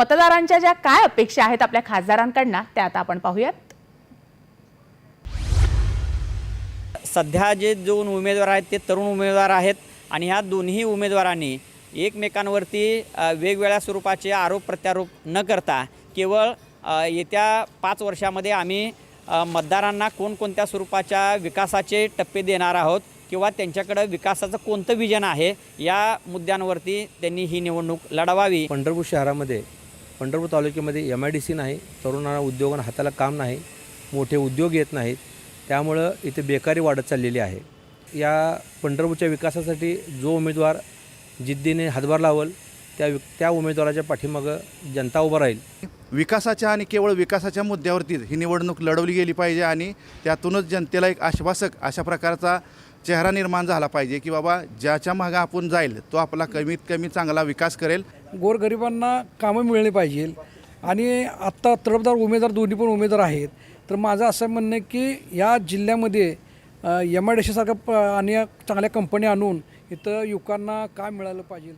मतदारांच्या ज्या काय अपेक्षा आहेत आपल्या खासदारांकडनं त्या आता आपण पाहूयात. सध्या जे दोन उमेदवार आहेत ते तरुण उमेदवार आहेत आणि ह्या दोन्ही उमेदवारांनी एकमेकांवरती वेगवेगळ्या स्वरूपाचे आरोप प्रत्यारोप न करता केवळ येत्या पाच वर्षामध्ये आम्ही मतदारांना कोणकोणत्या स्वरूपाच्या विकासाचे टप्पे देणार आहोत किंवा त्यांच्याकडं विकासाचं कोणतं विजन आहे या मुद्द्यांवरती त्यांनी ही निवडणूक लढवावी. पंढरपूर शहरामध्ये पंढरपूर तालुक्यामध्ये एम आय डी सी नाही तरुणांना उद्योगांना हाताला काम नाही मोठे उद्योग येत नाहीत त्यामुळं इथे बेकारी वाढत चाललेली आहे. या पंढरपूरच्या विकासासाठी जो उमेदवार जिद्दीने हातभार लावल त्या वि त्या उमेदवाराच्या पाठीमागं जनता उभं राहील. विकासाच्या आणि केवळ विकासाच्या मुद्द्यावरतीच ही निवडणूक लढवली गेली पाहिजे आणि त्यातूनच जनतेला एक आश्वासक अशा प्रकारचा चेहरा निर्माण झाला पाहिजे की बाबा ज्याच्या मागं आपण जाईल तो आपला कमीत कमी चांगला विकास करेल. गोरगरिबांना कामं मिळली पाहिजे. आणि आत्ता तडफदार उमेदवार दोन्ही पण उमेदवार आहेत. तर माझं असं म्हणणं आहे की या जिल्ह्यामध्ये एम आय डी सीसारख्या प आणि चांगल्या कंपन्या आणून इथं युवकांना काय मिळालं पाहिजे.